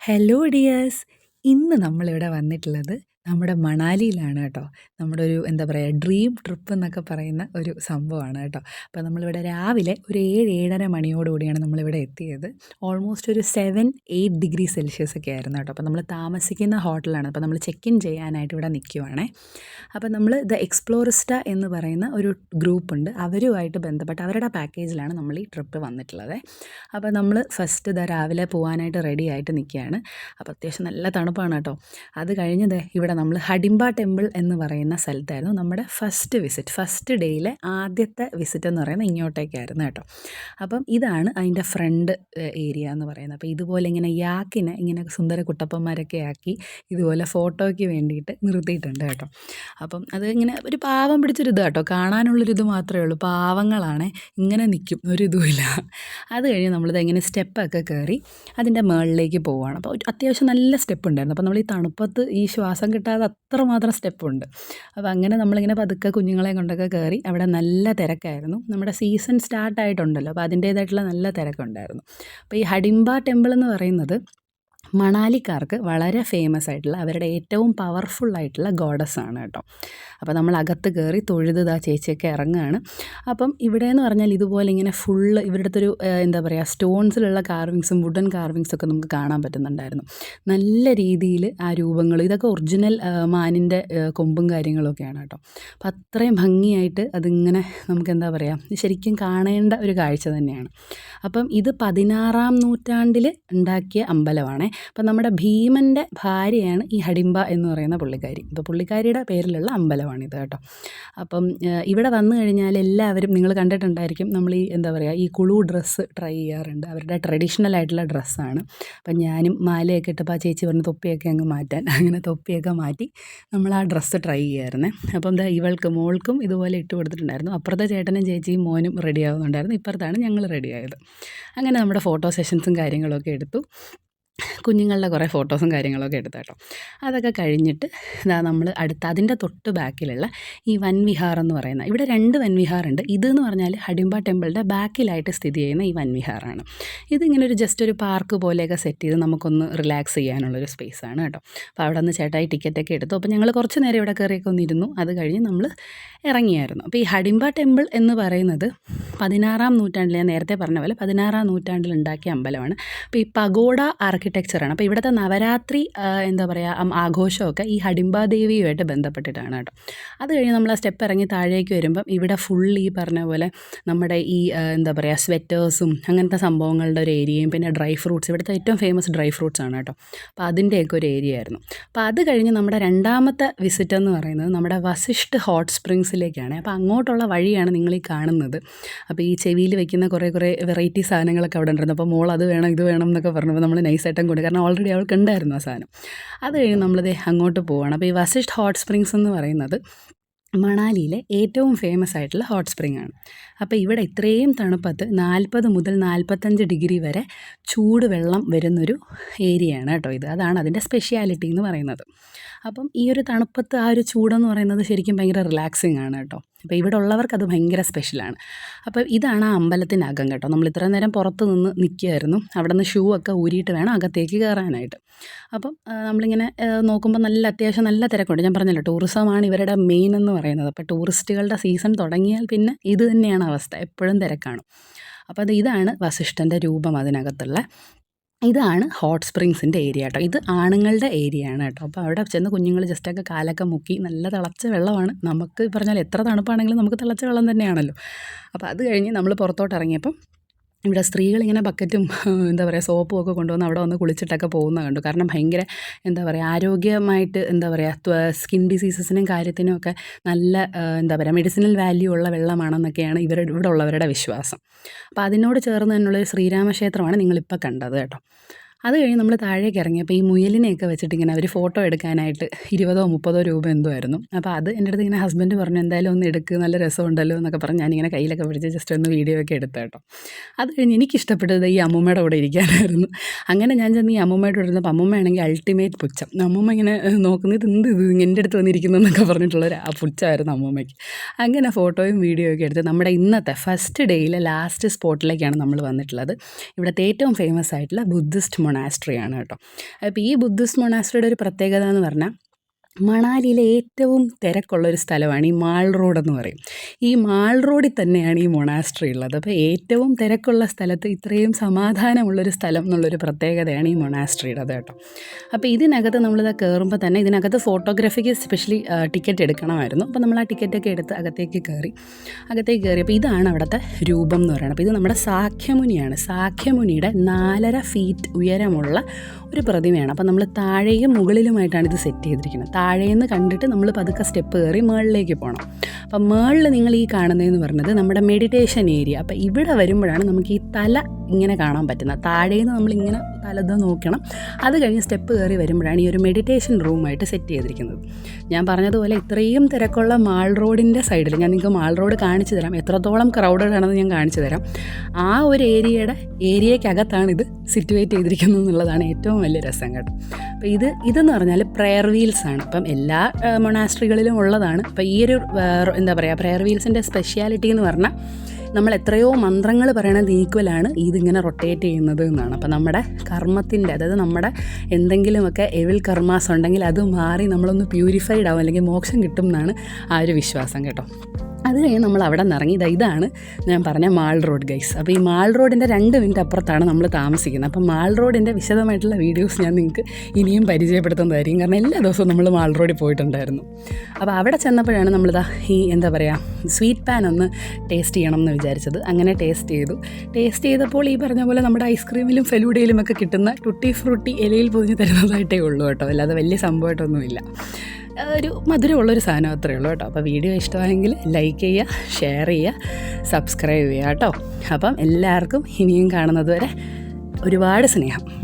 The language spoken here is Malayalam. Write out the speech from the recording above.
ഹലോ ഡിയേഴ്സ് ഇന്ന് നമ്മളിവിടെ വന്നിട്ടുള്ളത് നമ്മുടെ മണാലിയിലാണ് കേട്ടോ. നമ്മുടെ ഒരു എന്താ പറയുക ഡ്രീം ട്രിപ്പ് എന്നൊക്കെ പറയുന്ന ഒരു സംഭവമാണ് കേട്ടോ. അപ്പോൾ നമ്മളിവിടെ രാവിലെ ഒരു ഏഴ് ഏഴര മണിയോടുകൂടിയാണ് നമ്മളിവിടെ എത്തിയത്. ഓൾമോസ്റ്റ് ഒരു സെവൻ എയ്റ്റ് ഡിഗ്രി സെൽഷ്യസ് ഒക്കെ ആയിരുന്നു കേട്ടോ. അപ്പോൾ നമ്മൾ താമസിക്കുന്ന ഹോട്ടലാണ് അപ്പോൾ നമ്മൾ ചെക്ക് ഇൻ ചെയ്യാനായിട്ട് ഇവിടെ നിൽക്കുവാണേ അപ്പോൾ നമ്മൾ ദ എക്സ്പ്ലോറിസ്റ്റ എന്ന് പറയുന്ന ഒരു ഗ്രൂപ്പ് ഉണ്ട്. അവരുമായിട്ട് ബന്ധപ്പെട്ട് അവരുടെ പാക്കേജിലാണ് നമ്മൾ ഈ ട്രിപ്പ് വന്നിട്ടുള്ളത്. അപ്പോൾ നമ്മൾ ഫസ്റ്റ് ദ രാവിലെ പോകാനായിട്ട് റെഡി ആയിട്ട് നിൽക്കുകയാണ് അപ്പോൾ അത്യാവശ്യം നല്ല തണുപ്പാണ് കേട്ടോ. അത് കഴിഞ്ഞത് ഇവിടെ നമ്മൾ ഹഡിംബ ടെമ്പിൾ എന്ന് പറയുന്ന സ്ഥലത്തായിരുന്നു നമ്മുടെ ഫസ്റ്റ് വിസിറ്റ് ഫസ്റ്റ് ഡേയിലെ ആദ്യത്തെ വിസിറ്റ് എന്ന് പറയുന്നത് ഇങ്ങോട്ടേക്കായിരുന്നു കേട്ടോ. അപ്പം ഇതാണ് അതിന്റെ ഫ്രണ്ട് ഏരിയ എന്ന് പറയുന്നത്. അപ്പോൾ ഇതുപോലെ ഇങ്ങനെ യാക്കിനെ ഇങ്ങനെ സുന്ദര കുട്ടപ്പന്മാരൊക്കെ ആക്കി ഇതുപോലെ ഫോട്ടോയ്ക്ക് വേണ്ടിയിട്ട് നിർത്തിയിട്ടുണ്ട് കേട്ടോ. അപ്പം അത് ഇങ്ങനെ ഒരു പാവം പിടിച്ചൊരു ഇത് കേട്ടോ. കാണാനുള്ളൊരിത് മാത്രമേ ഉള്ളൂ. പാവങ്ങളാണ് ഇങ്ങനെ നിൽക്കും. ഒരു ഇതുമില്ല അത് കഴിഞ്ഞ് നമ്മളിത് എങ്ങനെ സ്റ്റെപ്പൊക്കെ കയറി അതിന്റെ മുകളിലേക്ക് പോവുകയാണ് അപ്പോൾ അത്യാവശ്യം നല്ല സ്റ്റെപ്പ് ഉണ്ടായിരുന്നു അപ്പോൾ നമ്മൾ ഈ തണുപ്പത്ത് ഈ ശ്വാസം കിട്ടാതെ അത്രമാത്രം സ്റ്റെപ്പുണ്ട്. അപ്പോൾ അങ്ങനെ നമ്മളിങ്ങനെ പതുക്കെ കുഞ്ഞുങ്ങളെ കൊണ്ടൊക്കെ കയറി അവിടെ നല്ല തിരക്കായിരുന്നു. നമ്മുടെ സീസൺ സ്റ്റാർട്ട് ആയിട്ടുണ്ടല്ലോ അപ്പോൾ അതിന്റേതായിട്ടുള്ള നല്ല തിരക്കുണ്ടായിരുന്നു. അപ്പോൾ ഈ ഹഡിംബ ടെമ്പിൾ എന്ന് പറയുന്നത് മണാലിക്കാർക്ക് വളരെ ഫേമസ് ആയിട്ടുള്ള അവരുടെ ഏറ്റവും പവർഫുൾ ആയിട്ടുള്ള ഗോഡസ് ആണ് കേട്ടോ. അപ്പോൾ നമ്മൾ അകത്ത് കയറി തൊഴുത് ചേച്ചിയൊക്കെ ഇറങ്ങുകയാണ് അപ്പം ഇവിടെ എന്ന് പറഞ്ഞാൽ ഇതുപോലെ ഇങ്ങനെ ഫുള്ള് ഇവരുടെ ഒരു എന്താ പറയുക സ്റ്റോൺസിലുള്ള കാർവിങ്സും വുഡൻ കാർവിങ്സും ഒക്കെ നമുക്ക് കാണാൻ പറ്റുന്നുണ്ടായിരുന്നു. നല്ല രീതിയിൽ ആ രൂപങ്ങൾ ഇതൊക്കെ ഒറിജിനൽ മാനിന്റെ കൊമ്പും കാര്യങ്ങളൊക്കെയാണ് കേട്ടോ. അപ്പം അത്രയും ഭംഗിയായിട്ട് അതിങ്ങനെ നമുക്ക് എന്താ പറയുക ശരിക്കും കാണേണ്ട ഒരു കാഴ്ച തന്നെയാണ്. അപ്പം ഇത് പതിനാറാം നൂറ്റാണ്ടിൽ ഉണ്ടാക്കിയ അമ്പലമാണ്. അപ്പം നമ്മുടെ ഭീമന്റെ ഭാര്യയാണ് ഈ ഹടിമ്പ എന്ന് പറയുന്ന പുള്ളിക്കാരി. അപ്പോൾ പുള്ളിക്കാരിയുടെ പേരിലുള്ള അമ്പലമാണിത് കേട്ടോ. അപ്പം ഇവിടെ വന്നു കഴിഞ്ഞാൽ എല്ലാവരും നിങ്ങൾ കണ്ടിട്ടുണ്ടായിരിക്കും നമ്മൾ ഈ എന്താ പറയുക ഈ കുളു ഡ്രസ്സ് ട്രൈ ചെയ്യാറുണ്ട്. അവരുടെ ട്രഡീഷണൽ ആയിട്ടുള്ള ഡ്രസ്സാണ് അപ്പം ഞാനും മാലയൊക്കെ ഇട്ടപ്പോൾ ആ ചേച്ചി പറഞ്ഞ് തൊപ്പിയൊക്കെ അങ്ങ് മാറ്റാൻ. അങ്ങനെ തൊപ്പിയൊക്കെ മാറ്റി നമ്മൾ ആ ഡ്രസ്സ് ട്രൈ ചെയ്യായിരുന്നേ. അപ്പം എന്താ ഇവൾക്ക് മോൾക്കും ഇതുപോലെ ഇട്ട് കൊടുത്തിട്ടുണ്ടായിരുന്നു. അപ്പുറത്തെ ചേട്ടനും ചേച്ചിയും മോനും റെഡി ആവുന്നുണ്ടായിരുന്നു. ഇപ്പുറത്താണ് ഞങ്ങൾ റെഡി ആയത്. അങ്ങനെ നമ്മുടെ ഫോട്ടോ സെഷൻസും കാര്യങ്ങളൊക്കെ എടുത്തു. കുഞ്ഞുങ്ങളുടെ കുറേ ഫോട്ടോസും കാര്യങ്ങളൊക്കെ എടുത്ത കേട്ടോ അതൊക്കെ കഴിഞ്ഞിട്ട് ഇതാ നമ്മൾ അടുത്ത അതിന്റെ തൊട്ട് ബാക്കിലുള്ള ഈ വൻവിഹാർ എന്ന് പറയുന്ന ഇവിടെ രണ്ട് വൻവിഹാറുണ്ട്. എന്ന് പറഞ്ഞാൽ ഹഡിംബ ടെമ്പിളിന്റെ ബാക്കിലായിട്ട് സ്ഥിതി ചെയ്യുന്ന ഈ വൻവിഹാറാണ്. ഇതിങ്ങനെ ഒരു ജസ്റ്റ് ഒരു പാർക്ക് പോലെയൊക്കെ സെറ്റ് ചെയ്ത് നമുക്കൊന്ന് റിലാക്സ് ചെയ്യാനുള്ളൊരു സ്പേസാണ് കേട്ടോ. അപ്പോൾ അവിടെ നിന്ന് ചേട്ടായി ടിക്കറ്റൊക്കെ എടുത്തു. അപ്പോൾ ഞങ്ങൾ കുറച്ച് നേരം ഇവിടെ കയറിയൊക്കെ ഒന്നിരുന്നു അത് കഴിഞ്ഞ് നമ്മൾ ഇറങ്ങിയായിരുന്നു. അപ്പോൾ ഈ ഹഡിംബ ടെമ്പിൾ എന്ന് പറയുന്നത് പതിനാറാം നൂറ്റാണ്ടിൽ ഞാൻ നേരത്തെ പറഞ്ഞ പോലെ പതിനാറാം നൂറ്റാണ്ടിൽ ഉണ്ടാക്കിയ അമ്പലമാണ്. അപ്പോൾ ഈ പഗോഡ ആർക്കിടെക്ചറാണ്. അപ്പോൾ ഇവിടുത്തെ നവരാത്രി എന്താ പറയുക ആഘോഷമൊക്കെ ഈ ഹടിമ്പാദേവിയുമായിട്ട് ബന്ധപ്പെട്ടിട്ടാണ് കേട്ടോ. അത് കഴിഞ്ഞ് നമ്മൾ ആ സ്റ്റെപ്പ് ഇറങ്ങി താഴേക്ക് വരുമ്പം ഇവിടെ ഫുൾ ഈ പറഞ്ഞ പോലെ നമ്മുടെ ഈ എന്താ പറയുക സ്വെറ്റേഴ്സും അങ്ങനത്തെ സംഭവങ്ങളുടെ ഒരു ഏരിയയും പിന്നെ ഡ്രൈ ഫ്രൂട്ട്സ് ഇവിടുത്തെ ഏറ്റവും ഫേമസ് ഡ്രൈ ഫ്രൂട്ട്സ് ആണ് കേട്ടോ. അപ്പോൾ അതിന്റെയൊക്കെ ഒരു ഏരിയ ആയിരുന്നു. അപ്പോൾ അത് കഴിഞ്ഞ് നമ്മുടെ രണ്ടാമത്തെ വിസിറ്റ് എന്ന് പറയുന്നത് നമ്മുടെ വസിഷ്ഠ് ഹോട്ട് സ്പ്രിങ്സിലേക്കാണ്. അപ്പോൾ അങ്ങോട്ടുള്ള വഴിയാണ് നിങ്ങൾ ഈ കാണുന്നത്. അപ്പോൾ ഈ ചെവിയിൽ വെക്കുന്ന കുറേ കുറേ വെറൈറ്റി സാധനങ്ങളൊക്കെ അവിടെ ഉണ്ടായിരുന്നു. അപ്പോൾ മോൾ അത് വേണം ഇത് വേണം എന്നൊക്കെ പറഞ്ഞപ്പോൾ നമ്മൾ നൈസായിട്ടും കൊണ്ട് കാരണം ഓൾറെഡി അവൾക്ക് ഉണ്ടായിരുന്നു ആ സാധനം. അത് കഴിഞ്ഞ് നമ്മളിത് അങ്ങോട്ട് പോവാണ്. അപ്പോൾ ഈ വസിഷ്ഠ ഹോട്ട് സ്പ്രിങ്സ് എന്ന് പറയുന്നത് മണാലിയിലെ ഏറ്റവും ഫേമസ് ആയിട്ടുള്ള ഹോട്ട് സ്പ്രിംഗ് ആണ്. അപ്പോൾ ഇവിടെ ഇത്രയും തണുപ്പത്ത് നാൽപ്പത് മുതൽ നാൽപ്പത്തഞ്ച് ഡിഗ്രി വരെ ചൂട് വെള്ളം വരുന്നൊരു ഏരിയയാണ് കേട്ടോ ഇത്. അതാണ് അതിന്റെ സ്പെഷ്യാലിറ്റി എന്ന് പറയുന്നത്. അപ്പം ഈ ഒരു തണുപ്പത്ത് ആ ഒരു ചൂടെന്ന് പറയുന്നത് ശരിക്കും ഭയങ്കര റിലാക്സിങ് ആണ് കേട്ടോ. അപ്പോൾ ഇവിടെ ഉള്ളവർക്ക് അത് ഭയങ്കര സ്പെഷ്യലാണ് അപ്പോൾ ഇതാണ് ആ അമ്പലത്തിനകം കേട്ടോ. നമ്മൾ ഇത്ര നേരം പുറത്ത് നിന്ന് നിൽക്കുകയായിരുന്നു അവിടെ നിന്ന് ഷൂ ഒക്കെ ഊരിയിട്ട് വേണം അകത്തേക്ക് കയറാനായിട്ട്. അപ്പം നമ്മളിങ്ങനെ നോക്കുമ്പോൾ നല്ല അത്യാവശ്യം നല്ല തിരക്കുണ്ട്. ഞാൻ പറഞ്ഞല്ലോ ടൂറിസമാണ് ഇവരുടെ മെയിൻ എന്ന് പറയുന്നത്. അപ്പോൾ ടൂറിസ്റ്റുകളുടെ സീസൺ തുടങ്ങിയാൽ പിന്നെ ഇത് തന്നെയാണ് അവസ്ഥ. എപ്പോഴും തിരക്കാണ്. അപ്പോൾ അത് ഇതാണ് വസിഷ്ഠന്റെ രൂപം അതിനകത്തുള്ള ഇതാണ് ഹോട്ട് സ്പ്രിങ്സിന്റെ ഏരിയ കേട്ടോ ഇത് ആണുങ്ങളുടെ ഏരിയ ആണ് കേട്ടോ. അപ്പോൾ അവിടെ ചെന്ന് കുഞ്ഞുങ്ങൾ ജസ്റ്റൊക്കെ കാലൊക്കെ മുക്കി നല്ല തിളച്ച വെള്ളമാണ്. നമുക്ക് പറഞ്ഞാൽ എത്ര തണുപ്പാണെങ്കിലും നമുക്ക് തിളച്ച വെള്ളം തന്നെയാണല്ലോ. അപ്പോൾ അത് കഴിഞ്ഞ് നമ്മൾ പുറത്തോട്ട് ഇറങ്ങിയപ്പം ഇവിടെ സ്ത്രീകളിങ്ങനെ ബക്കറ്റും എന്താ പറയുക സോപ്പും ഒക്കെ കൊണ്ടുവന്ന് അവിടെ വന്ന് കുളിച്ചിട്ടൊക്കെ പോകുന്ന കണ്ടു. കാരണം ഭയങ്കര എന്താ പറയുക ആരോഗ്യമായിട്ട് എന്താ പറയുക സ്കിൻ ഡിസീസസിനും കാര്യത്തിനും ഒക്കെ നല്ല എന്താ പറയുക മെഡിസിനൽ വാല്യൂ ഉള്ള വെള്ളമാണെന്നൊക്കെയാണ് ഇവരുടെ ഇവിടെ ഉള്ളവരുടെ വിശ്വാസം. അപ്പോൾ അതിനോട് ചേർന്ന് തന്നെയുള്ളൊരു ശ്രീരാമക്ഷേത്രമാണ് നിങ്ങളിപ്പോൾ കണ്ടത് കേട്ടോ. അത് കഴിഞ്ഞ് നമ്മൾ താഴേക്ക് ഇറങ്ങിയപ്പോൾ ഈ മുയലിനെയൊക്കെ വെച്ചിട്ട് ഇങ്ങനെ അവർ ഫോട്ടോ എടുക്കാനായിട്ട് ഇരുപതോ മുപ്പതോ രൂപ എന്തോ ആയിരുന്നു അപ്പോൾ അത് എന്റെ അടുത്ത് ഇങ്ങനെ ഹസ്ബൻഡ് പറഞ്ഞു എന്തായാലും ഒന്ന് എടുക്കുക നല്ല രസമുണ്ടല്ലോ എന്നൊക്കെ പറഞ്ഞ് ഞാനിങ്ങനെ കയ്യിലൊക്കെ പിടിച്ച് ജസ്റ്റ് ഒന്ന് വീഡിയോ ഒക്കെ എടുത്തു കേട്ടോ. അത് കഴിഞ്ഞ് എനിക്കിഷ്ടപ്പെട്ടത് ഈ അമ്മൂമ്മയുടെ കൂടെ ഇരിക്കാനായിരുന്നു. അങ്ങനെ ഞാൻ ചെന്ന് ഈ അമ്മൂമ്മയുടെ കൂടെ ഇരുന്നപ്പോൾ അമ്മൂമ്മയാണെങ്കിൽ അൾട്ടിമേറ്റ് പുച്ഛം. അമ്മൂമ്മ ഇങ്ങനെ നോക്കുന്നത് ഇത് എന്ത് ഇത്? എന്റെ അടുത്ത് വന്നിരിക്കുന്നു എന്നൊക്കെ പറഞ്ഞിട്ടുള്ളൊരു ആ പുച്ഛമായിരുന്നു അമ്മൂമ്മയ്ക്ക്. അങ്ങനെ ഫോട്ടോയും വീഡിയോ ഒക്കെ എടുത്ത് നമ്മുടെ ഇന്നത്തെ ഫസ്റ്റ് ഡേയിലെ ലാസ്റ്റ് സ്പോട്ടിലേക്കാണ് നമ്മൾ വന്നിട്ടുള്ളത്. ഇവിടുത്തെ ഏറ്റവും ഫേമസ് ആയിട്ടുള്ള ബുദ്ധിസ്റ്റ് മൊണാസ്ട്രി ആണ് കേട്ടോ. അപ്പോൾ ഈ ബുദ്ധിസ്റ്റ് മൊണാസ്ട്രിയുടെ ഒരു പ്രത്യേകത എന്ന് പറഞ്ഞാൽ മണാലിയിലെ ഏറ്റവും തിരക്കുള്ള ഒരു സ്ഥലമാണ് ഈ മാൾ റോഡ് എന്ന് പറയും. ഈ മാൾ റോഡിൽ തന്നെയാണ് ഈ മൊണാസ്ട്രി ഉള്ളത്. അപ്പോൾ ഏറ്റവും തിരക്കുള്ള സ്ഥലത്ത് ഇത്രയും സമാധാനമുള്ളൊരു സ്ഥലം എന്നുള്ളൊരു പ്രത്യേകതയാണ് ഈ മൊണാസ്ട്രിയുടേത് കേട്ടോ. അപ്പോൾ ഇതിനകത്ത് നമ്മളിത് കയറുമ്പോൾ തന്നെ ഇതിനകത്ത് ഫോട്ടോഗ്രാഫിക്ക് സ്പെഷ്യലി ടിക്കറ്റ് എടുക്കണമായിരുന്നു. അപ്പോൾ നമ്മൾ ആ ടിക്കറ്റൊക്കെ എടുത്ത് അകത്തേക്ക് കയറി അകത്തേക്ക് കയറി. അപ്പോൾ ഇതാണ് അവിടുത്തെ രൂപം എന്ന് പറയുന്നത് അപ്പോൾ ഇത് നമ്മുടെ സാഖ്യമുനിയാണ്. സാഖ്യമുനിയുടെ നാലര ഫീറ്റ് ഉയരമുള്ള ഒരു പ്രതിമയാണ്. അപ്പോൾ നമ്മൾ താഴെയും മുകളിലുമായിട്ടാണ് ഇത് സെറ്റ് ചെയ്തിരിക്കുന്നത്. താഴേന്ന് കണ്ടിട്ട് നമ്മൾ പതുക്കെ സ്റ്റെപ്പ് കയറി മുകളിലേക്ക് പോകണം അപ്പം മുകളിൽ നിങ്ങൾ ഈ കാണുന്നതെന്ന് പറഞ്ഞത് നമ്മുടെ മെഡിറ്റേഷൻ ഏരിയ അപ്പം ഇവിടെ വരുമ്പോഴാണ് നമുക്ക് ഈ തല ഇങ്ങനെ കാണാൻ പറ്റുന്നത്. താഴേന്ന് നമ്മളിങ്ങനെ തലത് നോക്കണം. അത് കഴിഞ്ഞ് സ്റ്റെപ്പ് കയറി വരുമ്പോഴാണ് ഈ ഒരു മെഡിറ്റേഷൻ റൂമായിട്ട് സെറ്റ് ചെയ്തിരിക്കുന്നത്. ഞാൻ പറഞ്ഞതുപോലെ ഇത്രയും തിരക്കുള്ള മാൾ റോഡിന്റെ സൈഡിൽ ഞാൻ നിങ്ങൾക്ക് മാൾ റോഡ് കാണിച്ചു തരാം. എത്രത്തോളം ക്രൗഡഡ് ആണെന്ന് ഞാൻ കാണിച്ചു തരാം. ആ ഒരു ഏരിയയുടെ ഏരിയയ്ക്കകത്താണ് ഇത് സിറ്റുവേറ്റ് ചെയ്തിരിക്കുന്നത് എന്നുള്ളതാണ് ഏറ്റവും വലിയ രസം കേട്ടോ. അപ്പോൾ ഇത് ഇതെന്ന് പറഞ്ഞാൽ പ്രെയർ വീൽസ് ആണ്. ഇപ്പം എല്ലാ മൊണാസ്ട്രികളിലും ഉള്ളതാണ്. അപ്പോൾ ഈ ഒരു എന്താ പറയുക പ്രെയർ വീൽസിന്റെ സ്പെഷ്യാലിറ്റി എന്ന് പറഞ്ഞാൽ നമ്മൾ എത്രയോ മന്ത്രങ്ങൾ പറയണത് ഈക്വലാണ് ഇതിങ്ങനെ റൊട്ടേറ്റ് ചെയ്യുന്നത് എന്നാണ്. അപ്പോൾ നമ്മുടെ കർമ്മത്തിന്റെ അതായത് നമ്മുടെ എന്തെങ്കിലുമൊക്കെ എവിൽ കർമാസ് ഉണ്ടെങ്കിൽ അത് മാറി നമ്മളൊന്ന് പ്യൂരിഫൈഡ് ആവും അല്ലെങ്കിൽ മോക്ഷം കിട്ടും എന്നാണ് ആ ഒരു വിശ്വാസം കേട്ടോ. അത് കഴിഞ്ഞ് നമ്മൾ അവിടെ നിന്ന് ഇറങ്ങി. ഇതാ ഇതാണ് ഞാൻ പറഞ്ഞ മാൾ റോഡ് ഗൈസ് അപ്പോൾ ഈ മാൾ റോഡിന്റെ രണ്ട് മിനിറ്റ് അപ്പുറത്താണ് നമ്മൾ താമസിക്കുന്നത്. അപ്പോൾ മാൾ റോഡിന്റെ വിശദമായിട്ടുള്ള വീഡിയോസ് ഞാൻ നിങ്ങൾക്ക് ഇനിയും പരിചയപ്പെടുത്തുന്നതായിരിക്കും. കാരണം എല്ലാ ദിവസവും നമ്മൾ മാൾ റോഡിൽ പോയിട്ടുണ്ടായിരുന്നു. അപ്പോൾ അവിടെ ചെന്നപ്പോഴാണ് നമ്മളിതാ ഈ എന്താ പറയുക സ്വീറ്റ് പാൻ ഒന്ന് ടേസ്റ്റ് ചെയ്യണം എന്ന് വിചാരിച്ചത്. അങ്ങനെ ടേസ്റ്റ് ചെയ്തു. ടേസ്റ്റ് ചെയ്തപ്പോൾ ഈ പറഞ്ഞ പോലെ നമ്മുടെ ഐസ്ക്രീമിലും ഫെലൂഡയിലും ഒക്കെ കിട്ടുന്ന ടുട്ടി ഫ്രൂട്ടി ഇലയിൽ പൊതിഞ്ഞ് തരുന്നതായിട്ടേ ഉള്ളൂ കേട്ടോ. അല്ലാതെ വലിയ സംഭവമായിട്ടൊന്നുമില്ല. ഒരു മധുരമുള്ളൊരു സാധനം അത്രയേ ഉള്ളൂ കേട്ടോ. അപ്പോൾ വീഡിയോ ഇഷ്ടമായെങ്കിൽ ലൈക്ക് ചെയ്യുക ഷെയർ ചെയ്യുക സബ്സ്ക്രൈബ് ചെയ്യുക കേട്ടോ. അപ്പം എല്ലാവർക്കും ഇനിയും കാണുന്നത് വരെ ഒരുപാട് സ്നേഹം.